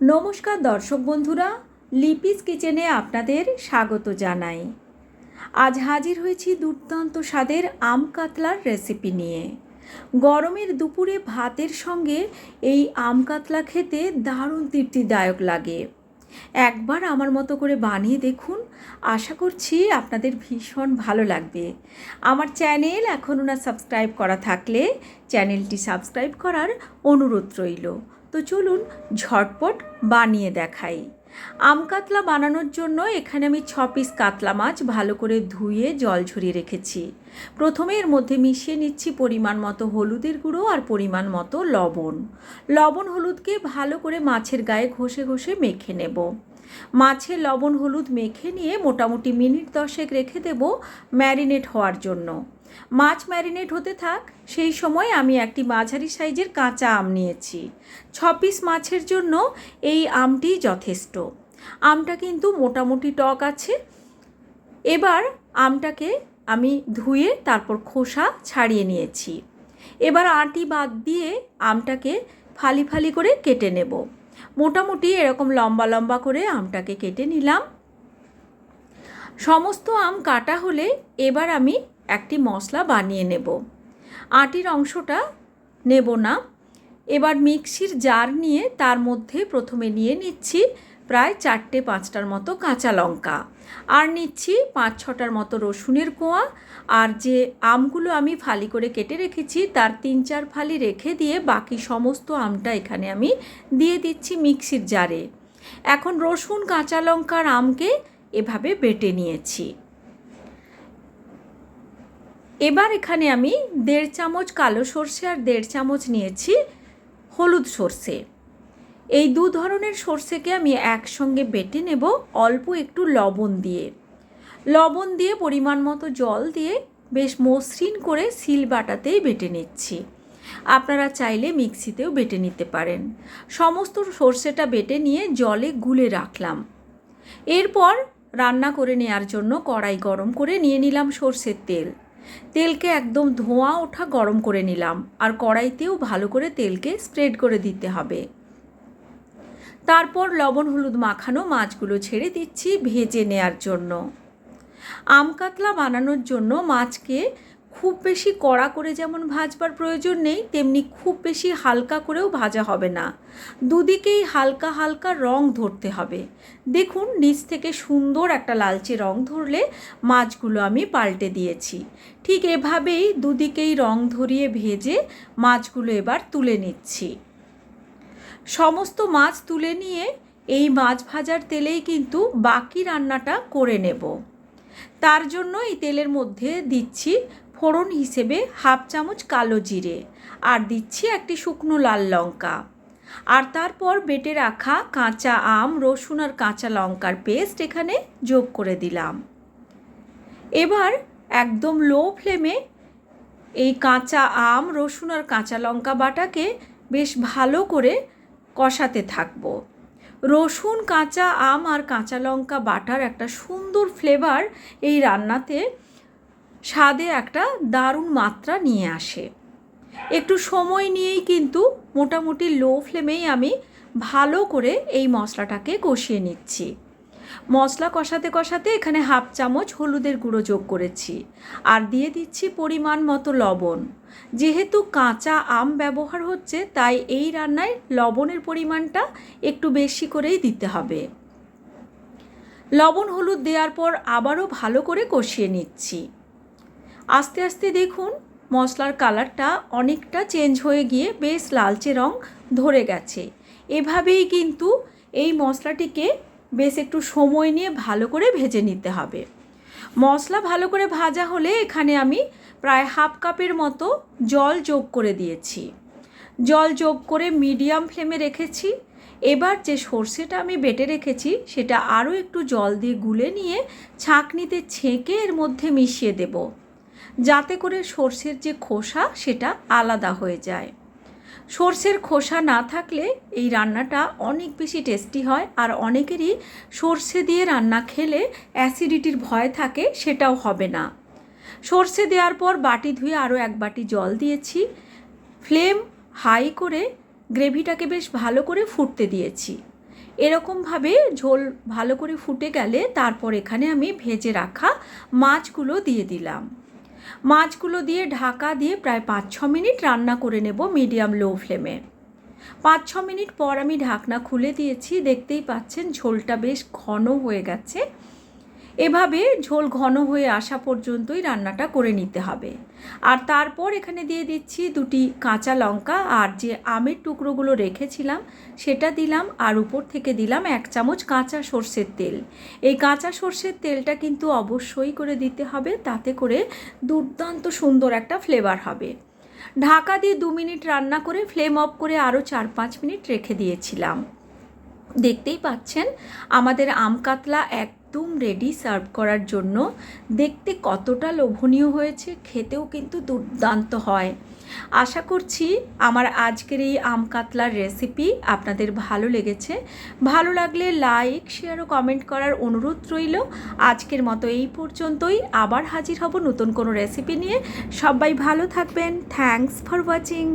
নমস্কার দর্শক বন্ধুরা, লিপিস কিচেনে আপনাদের স্বাগত জানাই। আজ হাজির হয়েছি দুর্দান্ত স্বাদের আম কাতলার রেসিপি নিয়ে। গরমের দুপুরে ভাতের সঙ্গে এই আম কাতলা খেতে দারুণ তৃপ্তিদায়ক লাগে। একবার আমার মতো করে বানিয়ে দেখুন, আশা করছি আপনাদের ভীষণ ভালো লাগবে। আমার চ্যানেল এখনও না সাবস্ক্রাইব করা থাকলে চ্যানেলটি সাবস্ক্রাইব করার অনুরোধ রইল। তো চলুন ঝটপট বানিয়ে দেখাই। আম কাতলা বানানোর জন্য এখানে আমি ছ পিস কাতলা মাছ ভালো করে ধুয়ে জল ঝরিয়ে রেখেছি। প্রথমে এর মধ্যে মিশিয়ে নিচ্ছি পরিমাণ মতো হলুদের গুঁড়ো আর পরিমাণ মতো লবণ। লবণ হলুদকে ভালো করে মাছের গায়ে ঘষে ঘষে মেখে নেব। মাছে লবণ হলুদ মেখে নিয়ে মোটামুটি মিনিট দশেক রেখে দেব ম্যারিনেট হওয়ার জন্য। মাছ ম্যারিনেট হতে থাক, সেই সময় আমি একটি মাঝারি সাইজের কাঁচা আম নিয়েছি। ছ পিস মাছের জন্য এই আমটি যথেষ্ট। আমটা কিন্তু মোটামুটি টক আছে। এবার আমটাকে আমি ধুয়ে তারপর খোসা ছাড়িয়ে নিয়েছি। এবার আটি বাদ দিয়ে আমটাকে ফালি ফালি করে কেটে নেব। মোটামুটি এরকম লম্বা লম্বা করে আমটাকে কেটে নিলাম। সমস্ত আম কাটা হলে এবার আমি একটি মশলা বানিয়ে নেব। আটির অংশটা নেব না। এবার মিক্সির জার নিয়ে তার মধ্যে প্রথমে নিয়ে নিচ্ছি প্রায় চারটে পাঁচটার মতো কাঁচা লঙ্কা। আর নিচ্ছি পাঁচ ছটার মতো রসুনের কোয়া। আর যে আমগুলো আমি ফালি করে কেটে রেখেছি, তার তিন চার ফালি রেখে দিয়ে বাকি সমস্ত আমটা এখানে আমি দিয়ে দিচ্ছি মিক্সির জারে। এখন রসুন, কাঁচা লঙ্কার আমকে এভাবে বেটে নিয়েছি। এবার এখানে আমি দেড় চামচ কালো সর্ষে আর দেড় চামচ নিয়েছি হলুদ সর্ষে। এই দু ধরনের সর্ষেকে আমি একসঙ্গে বেটে নেব অল্প একটু লবণ দিয়ে। লবণ দিয়ে পরিমাণ মতো জল দিয়ে বেশ মসৃণ করে শিল বাটাতেই বেটে নিচ্ছি। আপনারা চাইলে মিক্সিতেও বেটে নিতে পারেন। সমস্ত সর্ষেটা বেটে নিয়ে জলে গুলে রাখলাম। এরপর রান্না করে নেওয়ার জন্য কড়াই গরম করে নিয়ে নিলাম সর্ষের তেল। তেলকে একদম ধোঁয়া ওঠা গরম করে নিলাম আর কড়াইতেও ভালো করে তেলকে স্প্রেড করে দিতে হবে। তারপর লবণ হলুদ মাখানো মাছগুলো ছেড়ে দিচ্ছি ভেজে নেয়ার জন্য। আম কাতলা বানানোর জন্য মাছকে খুব বেশি কড়া করে যেমন ভাজবার প্রয়োজন নেই, তেমনি খুব বেশি হালকা করেও ভাজা হবে না। দুদিকেই হালকা হালকা রং ধরতে হবে। দেখুন, নিচ থেকে সুন্দর একটা লালচে রং ধরলে মাছগুলো আমি পাল্টে দিয়েছি। ঠিক এভাবেই দুদিকেই রং ধরিয়ে ভেজে মাছগুলো এবার তুলে নিচ্ছি। সমস্ত মাছ তুলে নিয়ে এই মাছ ভাজার তেলেই কিন্তু বাকি রান্নাটা করে নেব। তার জন্য এই তেলের মধ্যে দিচ্ছি ফোড়ন হিসেবে হাফ চামচ কালো জিরে আর দিচ্ছি একটি শুকনো লাল লঙ্কা। আর তারপর বেটে রাখা কাঁচা আম, রসুন আর কাঁচা লঙ্কার পেস্ট এখানে যোগ করে দিলাম। এবার একদম লো ফ্লেমে এই কাঁচা আম, রসুন আর কাঁচা লঙ্কা বাটাকে বেশ ভালো করে কষাতে থাকব। রসুন, কাঁচা আম আর কাঁচা লঙ্কা বাটার একটা সুন্দর ফ্লেভার এই রান্নাতে স্বাদে একটা দারুণ মাত্রা নিয়ে আসে। একটু সময় নিয়েই কিন্তু মোটামুটি লো ফ্লেমেই আমি ভালো করে এই মশলাটাকে কষিয়ে নিচ্ছি। মশলা কষাতে কষাতে এখানে হাফ চামচ হলুদের গুঁড়ো যোগ করেছি আর দিয়ে দিচ্ছি পরিমাণ মতো লবণ। যেহেতু কাঁচা আম ব্যবহার হচ্ছে, তাই এই রান্নায় লবণের পরিমাণটা একটু বেশি করেই দিতে হবে। লবণ হলুদ দেওয়ার পর আবারও ভালো করে কষিয়ে নিচ্ছি। আস্তে আস্তে দেখুন, মশলার কালারটা অনেকটা চেঞ্জ হয়ে গিয়ে বেশ লালচে রং ধরে গেছে। এভাবেই কিন্তু এই মশলাটিকে বেশ একটু সময় নিয়ে ভালো করে ভেজে নিতে হবে। মশলা ভালো করে ভাজা হলে এখানে আমি প্রায় হাফ কাপের মতো জল যোগ করে দিয়েছি। জল যোগ করে মিডিয়াম ফ্লেমে রেখেছি। এবার যে সর্ষেটা আমি বেটে রেখেছি, সেটা আরও একটু জল দিয়ে গুলে নিয়ে ছাঁকনিতে ছেঁকে এর মধ্যে মিশিয়ে দেব। যাতে করে সর্ষের যে খোসা, সেটা আলাদা হয়ে যায়। সর্ষের খোসা না থাকলে এই রান্নাটা অনেক বেশি টেস্টি হয় আর অনেকেরই সর্ষে দিয়ে রান্না খেলে অ্যাসিডিটির ভয় থাকে, সেটাও হবে না। সর্ষে দেওয়ার পর বাটি ধুয়ে আরও এক বাটি জল দিয়েছি। ফ্লেম হাই করে গ্রেভিটাকে বেশ ভালো করে ফুটতে দিয়েছি। এরকমভাবে ঝোল ভালো করে ফুটে গেলে তারপর এখানে আমি ভেজে রাখা মাছগুলো দিয়ে দিলাম। মাছগুলো দিয়ে ঢাকা দিয়ে প্রায় পাঁচ ছ মিনিট রান্না করে নেব মিডিয়াম লো ফ্লেমে। পাঁচ ছ মিনিট পর আমি ঢাকনা খুলে দিয়েছি, দেখতেই পাচ্ছেন ঝোলটা বেশ ঘন হয়ে গেছে। এভাবে ঝোল ঘন হয়ে আসা পর্যন্তই রান্নাটা করে নিতে হবে। আর তারপর এখানে দিয়ে দিচ্ছি দুটি কাঁচা লঙ্কা আর যে আমের টুকরোগুলো রেখেছিলাম, সেটা দিলাম আর উপর থেকে দিলাম এক চামচ কাঁচা সর্ষের তেল। এই কাঁচা সর্ষের তেলটা কিন্তু অবশ্যই করে দিতে হবে, তাতে করে দুর্দান্ত সুন্দর একটা ফ্লেভার হবে। ঢাকা দিয়ে দু মিনিট রান্না করে ফ্লেম অফ করে আরও চার পাঁচ মিনিট রেখে দিয়েছিলাম। দেখতেই পাচ্ছেন, আমাদের আম কাতলা একদম রেডি সার্ভ করার জন্য। দেখতে কতটা লোভনীয় হয়েছে, খেতেও কিন্তু দুর্দান্ত হয়। আশা করছি আমার আজকের এই আম কাতলার রেসিপি আপনাদের ভালো লেগেছে। ভালো লাগলে লাইক শেয়ার ও কমেন্ট করার অনুরোধ রইল। আজকের মতো এই পর্যন্তই। আবার হাজির হব নতুন কোনো রেসিপি নিয়ে। সবাই ভালো থাকবেন। Thanks for watching